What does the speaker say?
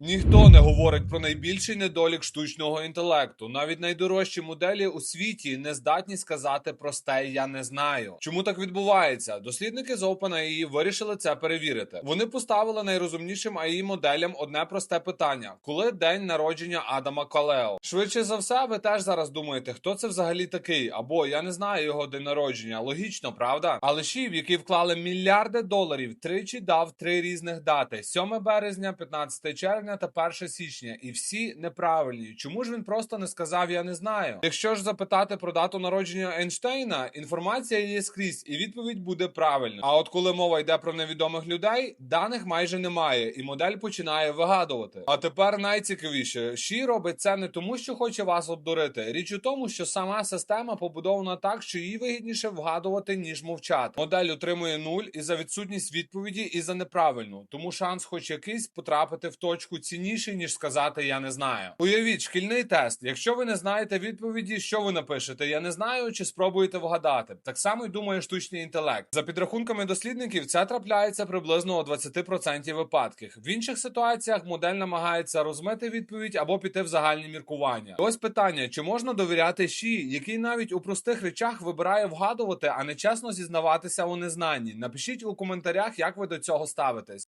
Ніхто не говорить про найбільший недолік штучного інтелекту. Навіть найдорожчі моделі у світі не здатні сказати просте я не знаю. Чому так відбувається? Дослідники з OpenAI вирішили це перевірити. Вони поставили найрозумнішим AI моделям одне просте питання: коли день народження Адама Калео? Швидше за все, ви теж зараз думаєте, хто це взагалі такий? Або я не знаю його день народження. Логічно, правда? Але Ші, в який вклали мільярди доларів, тричі дав три різних дати: 7 березня, 15 червня та 1 січня, і всі неправильні. Чому ж він просто не сказав Я не знаю? Якщо ж запитати про дату народження Ейнштейна, інформація є скрізь, і відповідь буде правильна. А от коли мова йде про невідомих людей, даних майже немає, і модель починає вигадувати. А тепер найцікавіше, Ші робить це не тому, що хоче вас обдурити. Річ у тому, що сама система побудована так, що їй вигідніше вгадувати ніж мовчати. Модель отримує нуль і за відсутність відповіді, і за неправильну. Тому шанс, хоч якийсь, потрапити в точку цінніший, ніж сказати я не знаю. Уявіть, шкільний тест. Якщо ви не знаєте відповіді, що ви напишете? Я не знаю, чи спробуєте вгадати. Так само й думає штучний інтелект. За підрахунками дослідників, це трапляється приблизно у 20% випадків. В інших ситуаціях модель намагається розмити відповідь або піти в загальні міркування. Ось питання: чи можна довіряти Ші, який навіть у простих речах вибирає вгадувати, а не чесно зізнаватися у незнанні? Напишіть у коментарях, як ви до цього ставитесь.